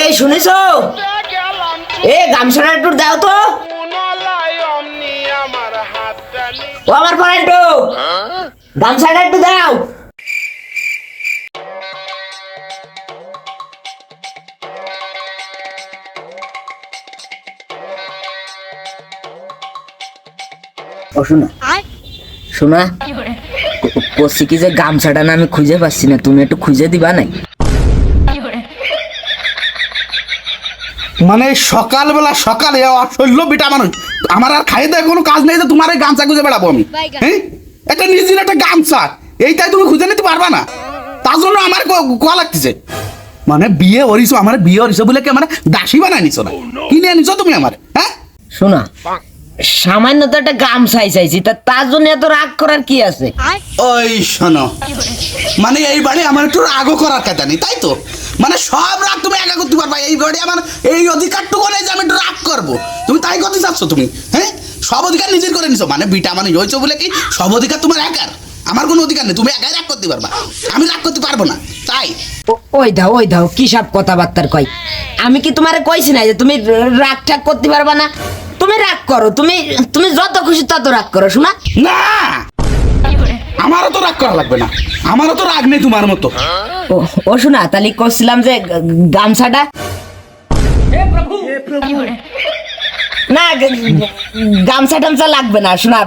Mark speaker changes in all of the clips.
Speaker 1: এই শুনেছো? এ গামছাটা একটু দাও তো। ও আমার ফ্রেন্ড গামছাটা একটু দাও। ও শোনা। শোনা করছি কি যে গামছাটা না আমি খুঁজে পাচ্ছি না তুমি একটু খুঁজে দিবা নাই?
Speaker 2: মানে সকালবেলা সকালে অসহ্য বিটা মানুষ। আমার আর খাই দেয় কোনো কাজ নেই যে তোমার এই গামছা খুঁজে বেড়াবো আমি। হ্যাঁ? এটা নিজের একটা গামছা। এইটাই তুমি খুঁজে নিতে পারবা না। তার জন্য আমার ক- কোয়া লাগতেছে? মানে বিয়ে হরিছো আমার বিয়ে হরিছো বলে কি মানে দাসী বানাই নিছো না? কিনে আনিছো তুমি আমার হ্যাঁ?
Speaker 1: শোনা সামান্য তো একটা গামছাই চাইছি। তা তার জন্য এত রাগ করার কি আছে?
Speaker 2: ওই শোনো। মানে এই বাড়ি আমার একটু রাগও করার কথা নেই তাই তো? মানে সব রাগ তুমি একা করতে পারবা। এই বাড়ি আমার এই অধিকারটুকু নেই যে আমি একটু রাগ করব। তুমি তাই করতে চাচ্ছ তুমি হ্যাঁ? সব অধিকার নিজের করে নিছো। মানে বিটা মানে হয়েছো বলে কি? সব অধিকার তোমার একার। আমার কোনো অধিকার নেই। তুমি একাই রাগ করতে পারবা। আমি রাগ করতে পারব না। তাই?
Speaker 1: ওই দাও ওই দাও। কি সব কথাবার্তার কই আমি কি তোমারে কইছি না যে তুমি রাগ ঠাক করতে পারবা না? তুমি রাগ করো তুমি তুমি যত খুশি তত রাগ করো শোনা?
Speaker 2: না! আমারও তো রাগ করা লাগবে না। আমারও তো রাগ নেই তোমার মতো।
Speaker 1: ও ও শোনা তাহলে করছিলাম যে গামছাটা না গামছা টামছা লাগবে না শোনা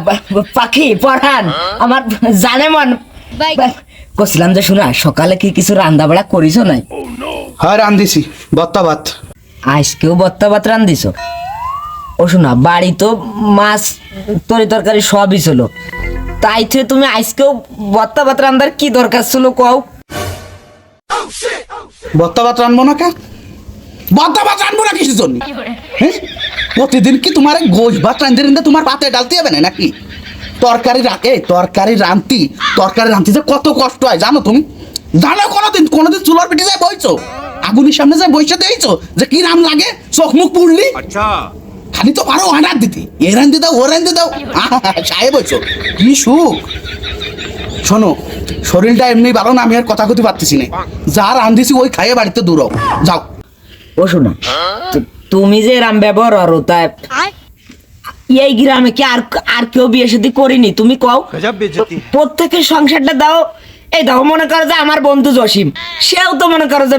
Speaker 1: পাখি পড়ান আমার জানে মন। করছিলাম যে শোনা সকালে কি কিছু রান্না বাড়া করিছো নাই?
Speaker 2: হয় রান্ধিছি বত্তা ভাত।
Speaker 1: আজকেও বত্তা ভাত রান্ধিছ? ও শোনা বাড়ি তো মাছ তরি তরকারি সবই ছিল। তাই থেকে তুমি আজকেও বত্তা ভাত রান্ধার কি দরকার ছিল কও?
Speaker 2: বত্তা ভাত রানবো না কে? বত্তা ভাত রানবো না কিসের জন্য? হ্যাঁ? প্রতিদিন কি তোমার গোশ ভাত রান্ধে রান্ধে তোমার পাতে ডালতে হবে না নাকি? তরকারি রাখে তরকারি রান্তি তরকারি রান্তি যে কত কষ্ট হয় জানো তুমি? জানো কোনোদিন কোনোদিন চুলার পিঠে যায় বইছো? আগুনের সামনে যায় বইসে দিয়েছ? যে কি রাম লাগে? চোখ মুখ পুড়লি? খালি তো পারো অর্ডার দিতে। এ রান্ধতে দাও ও রান্ধতে দাও। সাহেব বইছো কি সুখ? শোনো শরীরটা এমনি ভালো না আমি আর কথা কতে পারতেছি না। যা রান্ধিছি ওই খাইয়ে বাড়িতে দূর যাও।
Speaker 1: ও শোনা তুমি যে রাম ব্যবহার করো তা এই গ্রামে কি আর আর কেউ বিয়ে শাদী করিনি? তুমি কও। প্রত্যেকের সংসারটা দাও। এই দাও মনে করো যে আমার বন্ধু জসিম। সেও তো মনে করো যে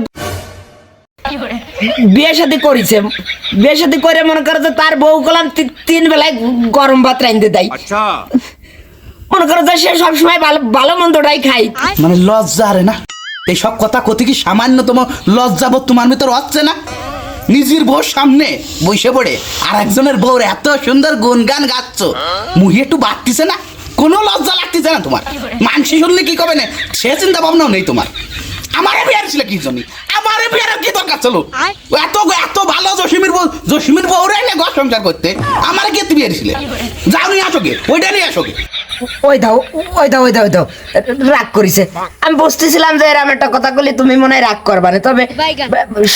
Speaker 1: বিয়ে করেছে। বিয়ে শাদী করে মনে করো যে তার বউ কলাম তিন বেলায় গরম ভাত রাইন্দে দেয়। মনে করো যে সে সবসময় ভালো ভালো মন্দটাই খাই
Speaker 2: মানে লজ্জা রে না? এই সব কথা কতি কি সামান্যতম লজ্জাবোধ তোমার ভিতর হচ্ছে না? নিজের বউর সামনে বসে পড়ে আর একজনের বউর এত সুন্দর গুনগান গাচ্ছ মুহি একটু বাড়তিছে না? কোনো লজ্জা লাগতেছে না তোমার? মানসি শুনলে কি কবে না? সে চিন্তা ভাবনাও নেই তোমার। আমারে বিয়ার ছিল কি জন্য? আমারে বিয়ের কি দরকার ছিল? এত এত ভালো জসিমির বউ না ঘর সংসার করতে আমারে কে যাও আসো গে ওইটা আসো গে।
Speaker 1: ওই দাও ওই দাও ওই দাও দাও। রাগ করিছে। আমি বসতেছিলাম যে এরকম একটা কথা বলি তুমি মনে হয় রাগ করবা না তবে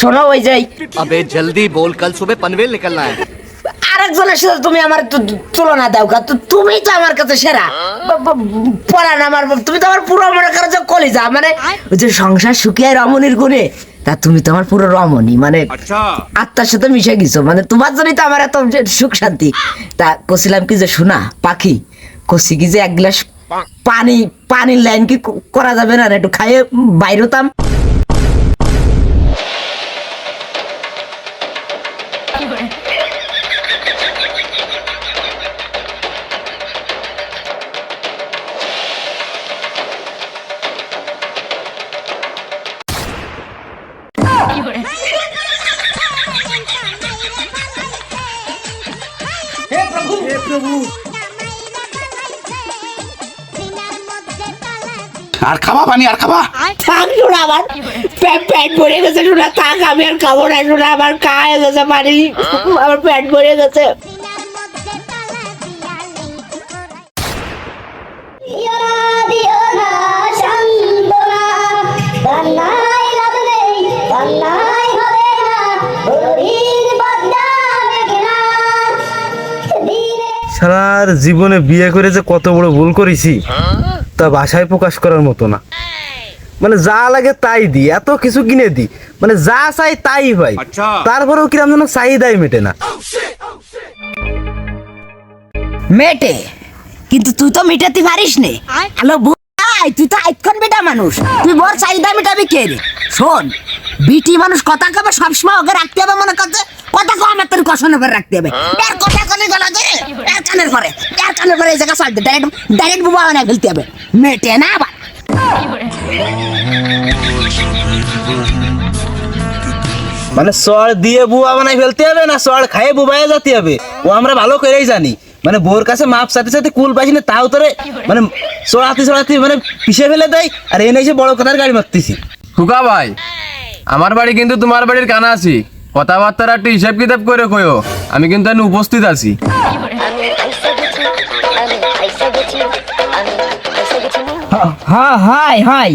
Speaker 1: শোনো ওই যাই
Speaker 3: আবে জলদি বল কাল সুবে পনভেল নিকলনা হ্যায়।
Speaker 1: আরেকজনের সাথে তুমি আমার তুলনা দাও কা তুমি তো আমার কাছে সেরা। ব- ব- আমার তুমি তো আমার পুরো মনে করো যে কলিজা। মানে ওই যে সংসার রমণীর গুণে তা তুমি তো আমার পুরো রমণী। মানে আত্মার সাথে মিশে গেছো। মানে তোমার জন্যই তো আমার এত সুখ শান্তি। তা কছিলাম কি যে শোনা পাখি কষি কি যে এক গ্লাস পানি পানির লাইন কি করা যাবে না? একটু খাইয়ে বাইরতাম।
Speaker 2: আর খাবা পানি আর খাবা?
Speaker 1: থাক শোনা আমার পেট ভরে গেছে শোনা থাক আমি আর খাব না শোনা আমার খাওয়া গেছে পানি। আমার পেট ভরে গেছে।
Speaker 4: সারার জীবনে বিয়ে করে যে কত বড় ভুল করেছি। তা ভাষায় প্রকাশ করার মতো না। মানে যা লাগে তাই দি এত কিছু কিনে দি। মানে যা চাই তাই ভাই তারপরেও কিরম যেন চাহিদাই মেটে না।
Speaker 1: মেটে। কিন্তু তুই তো মেটাতে পারিস নে। হ্যালো ভাই, তুই তো আইক্ষণ বেটা মানুষ। তুই বর চাহিদা মেটাবি কে রে? শোন, বিটি মানুষ কথা কবে সবসময় ওকে রাখতে হবে মনে করছে? কথা কো আমার তোর কষণ করে রাখতে হবে। এর কথা কনে গেল যে এর কানের পরে এর কানের পরে এই জায়গা চলতে ডাইরেক্ট ডাইরেক্ট বুবা বানায় ফেলতে হবে। মেটে না আবার।
Speaker 4: মানে সর দিয়ে বুয়া বানাই ফেলতে হবে না? সর খাইয়ে বুবাইয়ে যেতে হবে। ও আমরা ভালো করেই জানি। মানে বোর কাছে মাপ সাথে সাথে কুল পাইছি না তাও তোরে মানে চড়াতে চড়াতে মানে পিষে ফেলে দেয় আর এনে এসে বড় কথার গাড়ি মারতেছি।
Speaker 5: খুকা ভাই আমার বাড়ি কিন্তু তোমার বাড়ির কানা আছি। কথাবার্তার একটু হিসাব কিতাব করে কইও আমি কিন্তু এখানে উপস্থিত আছি।
Speaker 6: আমি আমি আমি
Speaker 1: হ্যাঁ হাই হাই।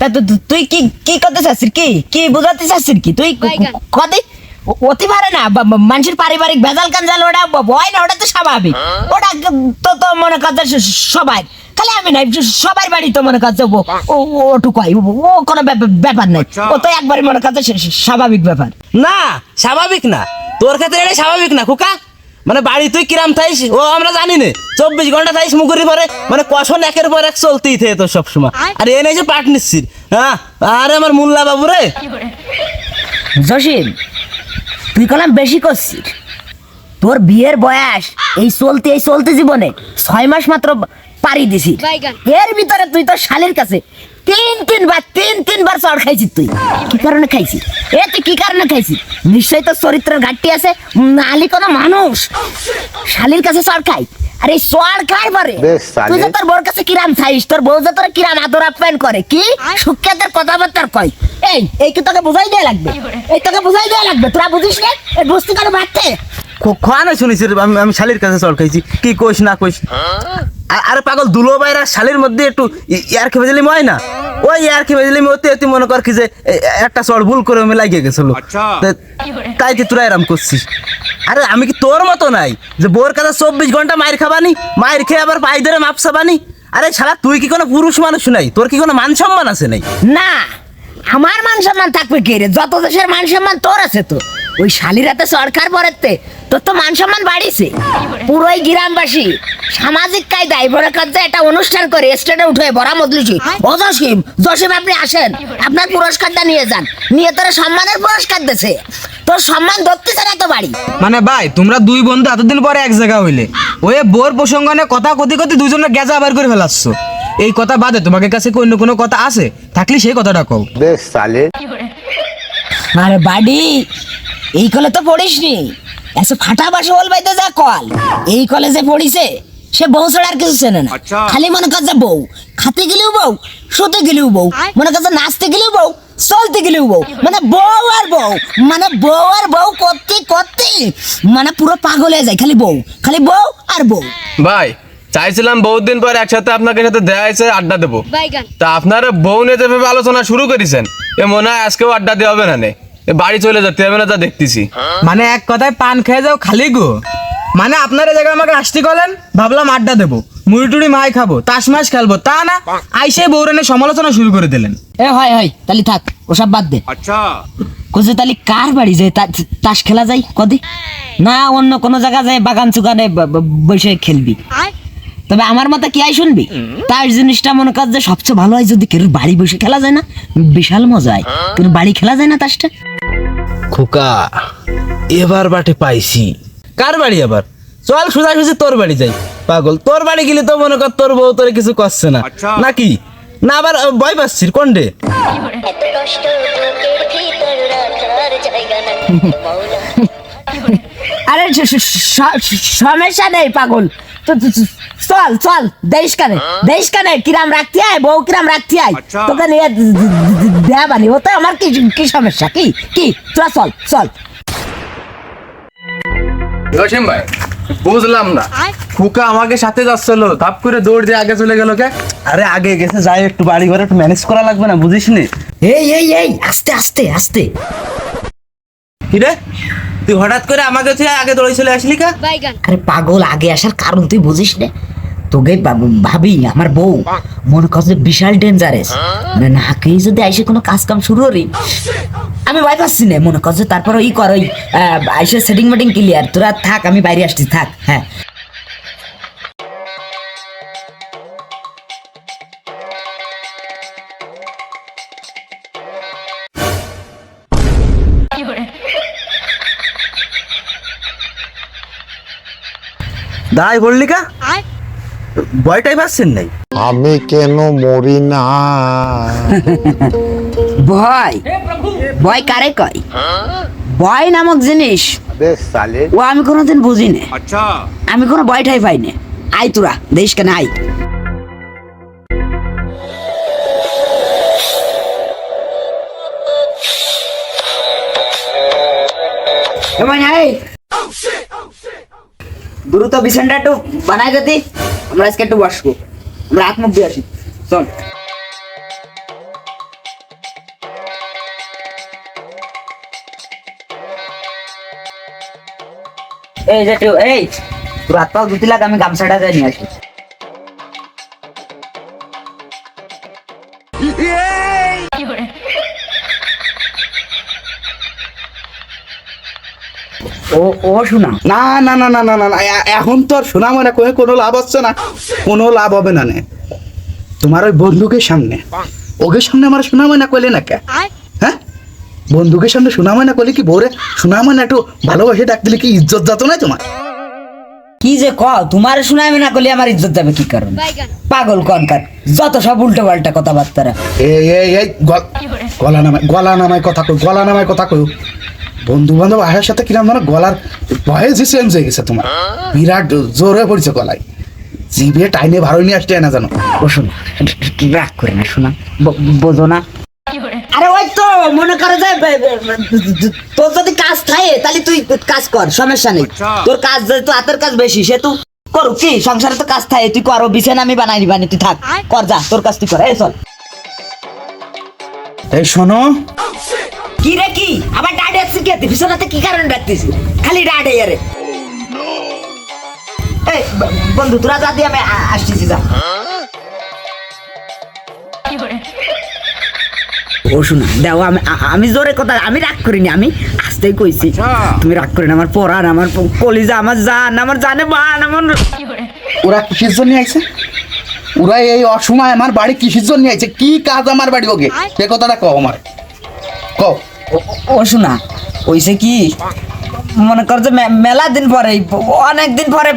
Speaker 1: তা তুই কি কি করতে চাচ্ছিস কি? কি বুঝাতে চাচ্ছিস কি? তুই কদি অতি পারে না মানুষের পারিবারিক ভেজাল কাঞ্জাল ওটা হয় না ওটা তো স্বাভাবিক। ওটা তো তো মনে করছে সবাই। খালি আমি নাই সবার বাড়ি তো মনে করছে ও ও- কোনো ব্যাপার নাই। ও তো একবারই মনে করছে স্বাভাবিক ব্যাপার।
Speaker 4: না স্বাভাবিক না। তোর ক্ষেত্রে এটা স্বাভাবিক না খুকা? মানে বাড়ি তুই কিরাম থাইস? ও আমরা জানি না। চব্বিশ ঘণ্টা থাইস মুগুরি পরে মানে কষন একের পর এক চলতেই থাকে তোর সবসময়। আর এনে যে পাট নিচ্ছিস হ্যাঁ? আরে আমার মুল্লা বাবু রে।
Speaker 1: জসিম তুই কলাম বেশি করছিস? তোর বিয়ের বয়স এই চলতে এই চলতে জীবনে ছয় মাস মাত্র পারি দিছি। এর ভিতরে তুই তোর শালের কাছে তিন তিনবার তিন তিনবার চড় খাইছিস তুই। কি কারণে খাইছিস? এ তুই কি কারণে খাইছিস? নিশ্চয়ই তোর চরিত্রের ঘাটতি আছে। নালি কোনো মানুষ। শালির কাছে চড় খাই আর সোয়াল খাই পারে তুই যে তোর বউর কাছে কিরাম চাইস তোর বউ যে তোর কিরাম আদর আপ্যায়ন করে কি? সুখ্যাতের কথাবার্তার কয়। এই এই কি তোকে বুঝাই দেয়া লাগবে? এই তোকে বুঝাই দেয়া লাগবে? তোরা বুঝিস না? এই বস্তু কেন বাড়তে?
Speaker 4: খোয়ানো শুনিস রে, আমি আমি শালির কাছে চল খাইছি। কি কইস না কইস। আ- আরে পাগল দুলো বাইরা শালির মধ্যে একটু ইয়ার খেয়ে দিলি ময় না? ওই ইয়ার খেয়ে দিলি অতি অতি মনে কর কি যে একটা চড় ভুল করে আমি লাগিয়ে গেছিল। তাই কি তোরা এরম করছিস। আরে আমি কি তোর মতো নাই যে বোর কাছে চব্বিশ ঘণ্টা মায়ের খাবানি মায়ের খেয়ে আবার পাই ধরে মাপ সাবানি আরে শালা তুই কি কোনো পুরুষ মানুষ নাই? তোর কি কোনো মান সম্মান আছে নাই?
Speaker 1: না আমার মান সম্মান থাকবে কে রে? যত দেশের মান সম্মান তোর আছে তো। ওই শালিরাতে সরকার পরেতে তোর তো মান সম্মান বাড়িছে। পুরোই গ্রামবাসী। সামাজিক কায়দায় বড় কাজে একটা অনুষ্ঠান করে স্টেজে উঠে বড়া মদলিছি ও জসিম জসিম আপনি আসেন। আপনার পুরস্কারটা নিয়ে যান। নিয়ে তোর সম্মানের পুরস্কার দেছে। তোর সম্মান ধরতেছে না তো বাড়ি।
Speaker 7: মানে ভাই তোমরা দুই বন্ধু এতদিন পরে এক জায়গা হইলে। ওই বোর প্রসঙ্গনে কথা কতি কতি দুজনে গেজা আবার করে ফেলাচ্ছ। এই কথা বাদে তোমাকে কাছে কি অন্য কোনো কথা আছে? থাকলে সেই কথাটা কও।
Speaker 1: আরে বাড়ি এই কলে তো পড়িসনি। এসে ফাটা বাসে বল বাইতে যা কল। এই কলেজে পড়িছে সে বউ ছাড়া আর কিছু চেনে না। খালি মনে করছে বউ। খাতে গেলেও বউ শুতে গেলেও বউ। মনে করছে নাচতে গেলেও বউ চলতে গেলেও বউ। মানে বউ আর বউ মানে বউ আর বউ করতে করতে মানে পুরো পাগল হয়ে যায় খালি বউ। খালি বউ আর বউ।
Speaker 5: ভাই চাইছিলাম বহুত দিন পর একসাথে আপনাকে সাথে দেখা হয়েছে আড্ডা দেবো। তা আপনারা বউ নিয়ে যেভাবে আলোচনা শুরু করেছেন এ মনে হয় আজকেও আড্ডা দেওয়া হবে না। বাড়ি চলে যেতে হবে না যা দেখতেছি।
Speaker 7: মানে এক কথায় পান খেয়ে যাও খালি গো। মানে আপনারা জায়গায় আমাকে আসতে গেলেন ভাবলাম আড্ডা দেবো মুড়ি টুড়ি মাই খাব তাস মাস খেলব তা না আইসে বৌরানে সমালোচনা শুরু করে দিলেন।
Speaker 1: এ হয় হয় তাহলে থাক ওসব বাদ দে। আচ্ছা। কোজে তাহলে কার বাড়ি যায় তাস খেলা যায়? কদি। না অন্য কোনো জায়গা যায় বাগান চুগানে ব- ব- বসে খেলবি। তবে আমার মতে কি আই শুনবি? তার জিনিসটা মনে কর যে সবচেয়ে ভালো হয় যদি কেউ বাড়ি বসে খেলা যায় না বিশাল মজা হয়। কেউ বাড়ি খেলা যায় না তাসটা?
Speaker 4: খোকা এবার বাটে পাইছি। কার বাড়ি আবার? চল সোজা সুজি তোর বাড়ি যাই। পাগল তোর বাড়ি গেলে তো মনে কর তোর বউ তোরে কিছু করছে না। নাকি? না আবার ভয় পাচ্ছিস কোন ডে?
Speaker 6: এত কষ্ট বুকের ভিতর রাখার জায়গা নাই মৌলা
Speaker 1: আরে সমস্যা নেই পাগল। চল চল দেশ কানে দেশ কানে কিরাম রাখতে আয় বউ কিরাম রাখতে আয়। তোকে নিয়ে দেবানি ও তো আমার কি কি সমস্যা? কি কি? তোরা চল চল।
Speaker 5: জসিম ভাই বুঝলাম না। খুকা আমাকে সাথে যাচ্ছিল ধাপ করে দৌড় দিয়ে আগে চলে গেল কে?
Speaker 4: আরে আগে গেছে যাই একটু বাড়ি ঘরে একটু ম্যানেজ করা লাগবে না বুঝিস নি
Speaker 1: এই এই এই আস্তে আস্তে আস্তে।
Speaker 4: কি রে? তুই হঠাৎ করে আমাকে তুই আগে দৌড়ে চলে আসলি কা?
Speaker 1: আরে পাগল আগে আসার কারণ তুই বুঝিস না। তোকে ভাবি আমার বউ মনে করছে বিশাল ডেঞ্জারেস মানে নাকেই যদি আইসে কোনো কাজ কাম শুরু করি। আমি ভয় পাচ্ছি না মনে করছে তারপর ই কর ওই আহ, আইসে সেটিং মেটিং ক্লিয়ার তোরা থাক আমি বাইরে আসছি থাক হ্যাঁ।
Speaker 4: দাই বললিকা ভয়টাই পাচ্ছেন নাই?
Speaker 8: আমি কেন মরি না?
Speaker 1: ভয়। ভয় কারে কয়? ভয় নামক জিনিস ও আমি কোনোদিন বুঝি না আমি কোনো ভয় ঠাই পাই না আই তোরা দেশ কেন আই এমন আয় তো বিছানটা একটু বানাই দিতি আমরা আজকে একটু বসবো। আমরা হাত মুখ আসি। চল। এই যে এই, তোর হাত ধুতি লাগ, আমি গামছাটা যাই নিয়ে আসি। ও
Speaker 2: না না না না না না না এখন তো আর শোনা মনে কয়ে কোনো লাভ হচ্ছে না। কোনো লাভ হবে না নে। তোমার ওই বন্ধুকের সামনে। ওকে সামনে আমার শোনা মনে করলে না কে? হ্যাঁ? বন্ধুকের সামনে শোনা মনে করলে কি বোরে শোনা মানে একটু ভালোবাসে ডাক দিলে কি ইজ্জত যাতো না তোমার?
Speaker 1: কি যে ক তোমার শোনাই না করলে আমার ইজ্জত যাবে কি কারণ? পাগল কনকার যত সব উল্টো পাল্টা কথাবার্তা
Speaker 2: এই এই এই গলা নামায় গলা নামায় কথা কই গলা নামায় কথা কই বন্ধু বান্ধব আসার সাথে কিরাম মানে গলার ভয়েসই চেঞ্জ হয়ে গেছে তোমার। বিরাট জোর হয়ে পড়ছে গলায়। জিভে টাইনে ভালো নিয়ে আসতে না জানো।
Speaker 1: ও শোনা রাগ করে না শোনা বোঝো না। আরে ওই তো মনে করো যে তোর যদি কাজ থাকে তাহলে তুই কাজ কর সমস্যা নেই। তোর কাজ যেহেতু হাতের কাজ বেশি সে তুই করু কি সংসারে তো কাজ থাকে তুই করো বিছানা আমি বানাই নিবানি তুই থাক। কর যা তোর কাজ তুই কর এই চল।
Speaker 2: এই শোনো।
Speaker 1: কি রে কি? আবার কে তুই কি কারণে খালি ডাডে আরে এই বন্ধু তোরা যা দিয়ে আমি আসতেছি যা। ও শোনা দেও আমি আমি জোরে কথা আমি রাগ করিনি আমি আসতেই কইছি। তুমি রাগ করিনি আমার পড়ান আমার কলিজা আমার জান আমার জানে বান আমার
Speaker 2: ওরা কিসের জন্য আইছে? ওরা এই অসময় আমার বাড়ি কিসের জন্য আইছে? কি কাজ আমার বাড়ি ওকে সে কথাটা কও আমার। কও।
Speaker 1: ও- ও শোনা ওইসে কি? মনে কর যে মেলা দিন পরে অনেক দিন পরে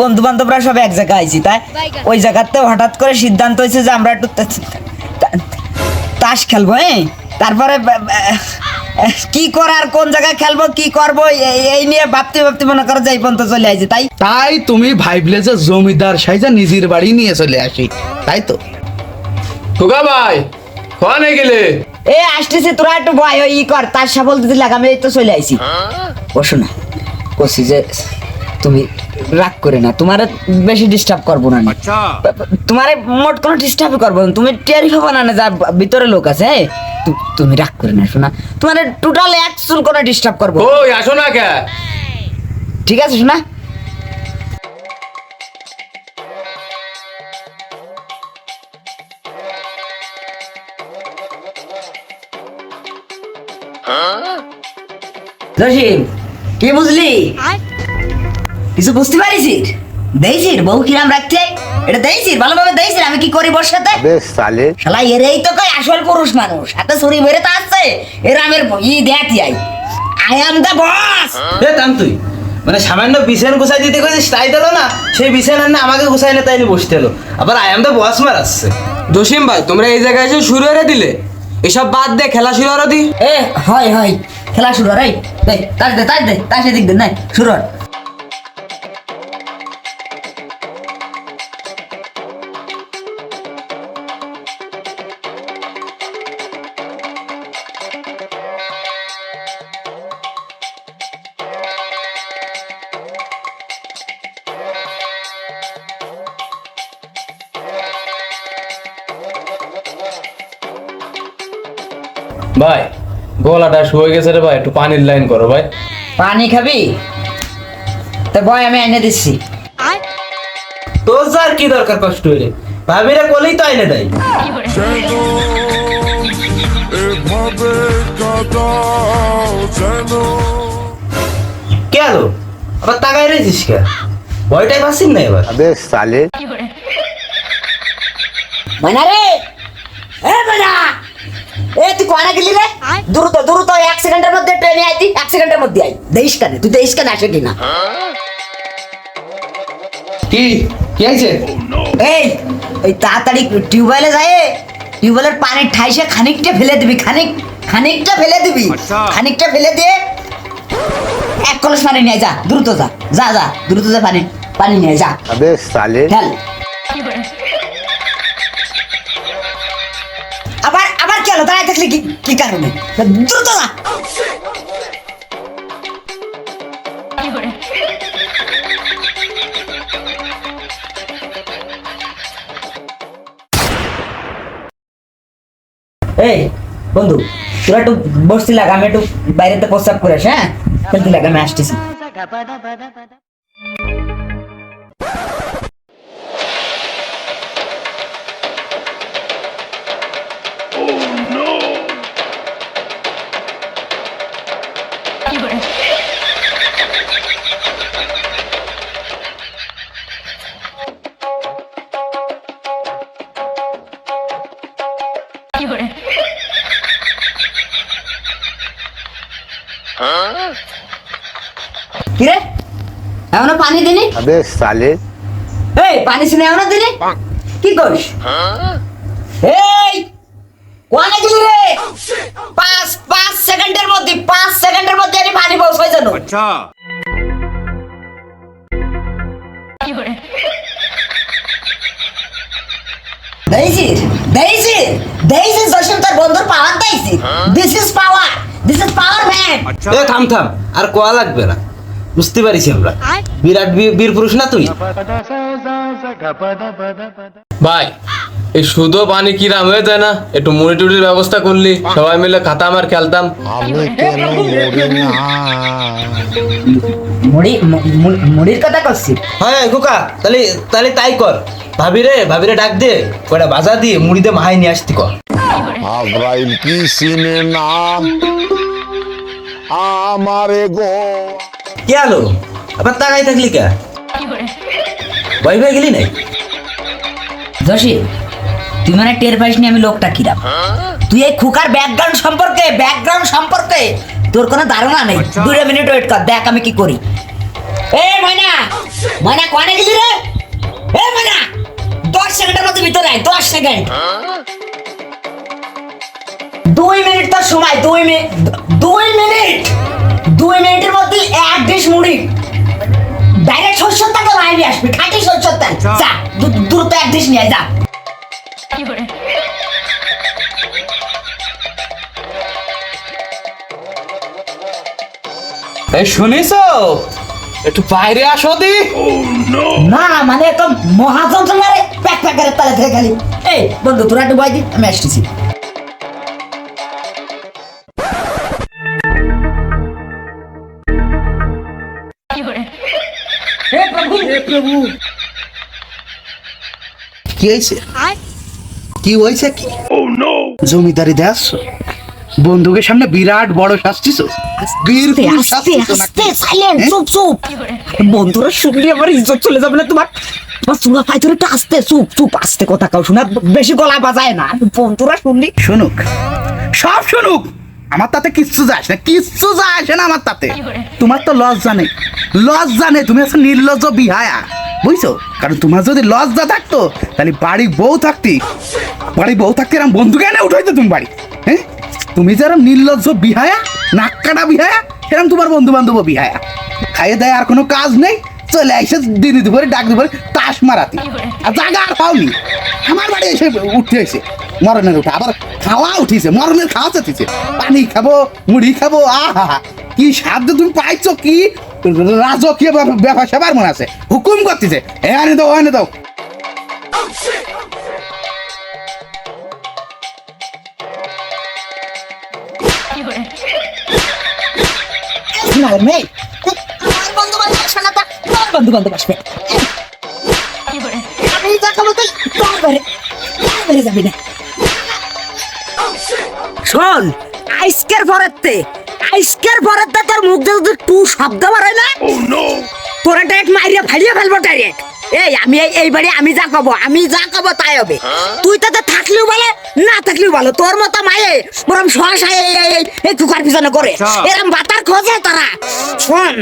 Speaker 1: বন্ধু বান্ধবরা সব এক জায়গায় আইছি তাই? ওই জায়গাতে হঠাৎ করে সিদ্ধান্ত হয়েছে যে আমরা একটু তাস খেলব হ্যাঁ? তারপরে কি করার কোন জায়গায় খেলব কি করব এই- নিয়ে ভাবতে ভাবতে মনে করো যে এই পর্যন্ত চলে আইছি তাই?
Speaker 2: তাই তুমি ভাইবলে যে জমিদার সাইজা নিজের বাড়ি নিয়ে চলে আসি তাই তো?
Speaker 5: খোকা ভাই কোয়ানে গেলে?
Speaker 1: এ আসতেছে তোরা একটু ভয় ই কর তার সাবল দিতে এই তো চলে আইছি ও শোনা কছি যে তুমি রাগ করে না তোমার বেশি ডিস্টার্ব করব না আমি। তোমার মোট কোনো ডিস্টার্ব করব না তুমি টেরি হব না না যা ভিতরে লোক আছে? তুমি রাগ করে না শোনা তোমার টোটাল এক চুল কোনো ডিস্টার্ব করব না।
Speaker 5: আসো না কে
Speaker 1: ঠিক আছে শোনা জসিম কি বুঝলি? কিছু বুঝতে পারিস দেইছির বউ কিরাম রাখতে এটা দেইছির ভালোভাবে দেইছির আমি কি করি বর সাথে? শালা এরেই তো কই আসল পুরুষ মানুষ। হাতে ছুরি মেরে তো আসছে। এর আমের ই দেয়াতি আই? আই দা বস
Speaker 4: এ তুই। মানে সামান্য বিছান গুছাই দিতে কইছিস তাই দিল না? সেই বিছান না আমাকে গুছাই না তাই বসতে এলো। আবার আই এম দ্য বস মার আসছে।
Speaker 7: জসিম ভাই তোমরা এই জায়গায় এসে শুরু করে দিলে। এসব বাদ দে খেলা শুরু করে দি।
Speaker 1: এ হয় হয়। খেলা শুরু রাইট? দে তাস দে তাস দে তাস এদিক দে নাই শুরু
Speaker 5: গলাটা শুয়ে গেছে রে ভাই একটু পানির লাইন করো ভাই।
Speaker 1: পানি খাবি? তা ভাই আমি এনে দিচ্ছি।
Speaker 4: তোর যার কি দরকার কষ্ট হইলে? ভাবিরা কলেই তো এনে দেয়। কেন
Speaker 1: মানা রে এ মানা এ তুই কয়না গেলি রে? দ্রুত দ্রুত এক সেকেন্ডের মধ্যে ট্রেনে আইতি এক সেকেন্ডের মধ্যে আই দেশ কানে তুই দেশ কানে আসে কিনা।
Speaker 2: কি? কি হয়েছে?
Speaker 1: এই ওই তাড়াতাড়ি টিউবওয়েলে যায় টিউবওয়েলের পানি ঠাইসে খানিকটা ফেলে দিবি খানিক খানিকটা ফেলে দিবি। আচ্ছা। খানিকটা ফেলে দিয়ে এক কলস পানি নিয়ে যা দ্রুত যা। যা যা দ্রুত যা পানি পানি নিয়ে যা। আবে সালে কি দাঁড়ায় দেখলি কি কি কারণে? দ্রুত এই, বন্ধু, তোরা একটু বসতে লাগ, আমি একটু বাইরেতে প্রস্তাব করে হ্যাঁ? খেলতে লাগ, আমি আসতেছি। কিরে? এমন পানি দিনি?
Speaker 8: আবে সালে।
Speaker 1: এই পানি শুনে এমন দিনি? কি করিস? এই কোয়ানে গেলি রে? পাঁচ পাঁচ সেকেন্ডের মধ্যে পাঁচ সেকেন্ডের মধ্যে আমি পানি পৌঁছাই জানো
Speaker 3: আচ্ছা।
Speaker 1: দেইজির দেইজির দেইজির জশন তার বন্ধুর power দেইজির this is power this is power man
Speaker 4: আচ্ছা। থাম থাম আর কোয়া লাগবে না। বুঝতে পারিছি আমরা। বিরাট বীর- পুরুষ না তুই?
Speaker 5: ভাই এই শুধু পানি কিরাম হয়ে যায় না একটু মুড়ি টুড়ির ব্যবস্থা করলি সবাই মিলে খাতাম আর খেলতাম।
Speaker 1: মুড়ি মুড়ির কথা করছি
Speaker 4: হ্যাঁ খোকা তাহলে তাহলে তাই কর। ভাবি রে ভাবি রে ডাক দে কয়টা বাজা দিয়ে মুড়িতে মাহাই নিয়ে আসতি কর।
Speaker 8: আব্রাইল কি সিনে আমারে গো
Speaker 4: কি আলো? আবার তাকাই থাকলি কে? ভয় ভয় গেলি নাই
Speaker 1: জসিম তুই মানে টের পাইস নি আমি লোকটা কিরাম। তুই এই খুকার ব্যাকগ্রাউন্ড সম্পর্কে ব্যাকগ্রাউন্ড সম্পর্কে তোর কোনো ধারণা নেই। দুটো মিনিট ওয়েট কর দেখ আমি কি করি। এ ময়না ময়না কোয়ানে গেলি রে? এ ময়না দশ সেকেন্ডের মধ্যে ভিতরে আয় দশ সেকেন্ড। দুই মিনিট তোর সময় দুই মিনিট মুড়ি। ডাইরেক্ট বাইরে আসবি খাঁটি তাল। যা। দু- দ্রুত এক ডিশ নিয়ে যা।
Speaker 2: এই শুনিস একটু বাইরে আসো দি।
Speaker 1: না মানে তো মহাযন্ত্রণারে প্যাক প্যাকের তালে থেকে খালি। এই বন্ধু তোরা একটু বয় দি আমি আসতেছি।
Speaker 2: কি হয়েছে? কি হয়েছে কি? জমিদারি দেশ বন্ধুকের সামনে বিরাট বড় শাস্তিছ হ্যাঁ?
Speaker 1: চুপ চুপ। বন্ধুরা শুনলে আমার ইজ্জত চলে যাবে না তোমার? তোমার চুলা পাই ধরে আস্তে চুপ চুপ আস্তে কথা কাউ শোনা বেশি গলা বাজায় না। বন্ধুরা শুনলি?
Speaker 2: শুনুক। সব শুনুক। আমার তাতে কিচ্ছু যায় না, কিচ্ছু যায় আসে না আমার তাতে। তোমার তো লস জানে লস জানে, তুমি আছো নির্লজ্জ বিহায়া, বুঝছ? কারণ তোমার যদি লজ্জা থাকতো, তাহলে বাড়ি বউ থাকতি বাড়ি বউ থাকতে এরম বন্ধু কেন উঠাইতো তুমি বাড়ি? হ্যাঁ? তুমি যেরম নির্লজ্জ বিহায়া, নাক্কাটা বিহায়া সেরকম তোমার বন্ধু বান্ধব বিহায়া। খাইয়ে দেয় আর কোনো কাজ নেই, চলে এসে দিনে দুপুরে, ডাক দুপুরে তাস মারাতি। আর জায়গা আর পাওনি। আমার বাড়ি এসে উঠতে হয়েছে মরণের উঠে। আবার খাওয়া উঠিছে মরণের খাওয়া চাতিছে পানি খাব, মুড়ি খাব, আহা। কি সাধ্য তুমি পাইছো কি? রাজকীয় ব্যাপার- সেবার মনে আছে। হুকুম করতেছে, এ আনে দাও আনে দাও।
Speaker 1: বন্ধু বান্ধব আসবে যাবি না? শোন আইসকের পরেতে আইসকের পরেতে তোর মুখ দিয়ে যদি টু শব্দ বার হয় না তোরা ডাইরেক্ট মারিয়া ফালিয়ে ফেলব ডাইরেক্ট এই আমি এই বাড়ি আমি যা কব আমি যা কব তাই হবে। তুই তাতে থাকলেও ভালো না থাকলেও ভালো তোর মতো মায়ে বরং সহসা এই এই কুকার পিছনে করে। এরম বাতার খোঁজে তারা। শোন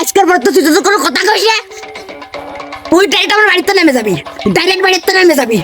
Speaker 1: আজকের পর তো তুই যদি কোনো কথা কইস না তুই ডাইরেক্ট আমার বাড়িতে নেমে যাবি। ডাইরেক্ট বাড়িতে নেমে যাবি।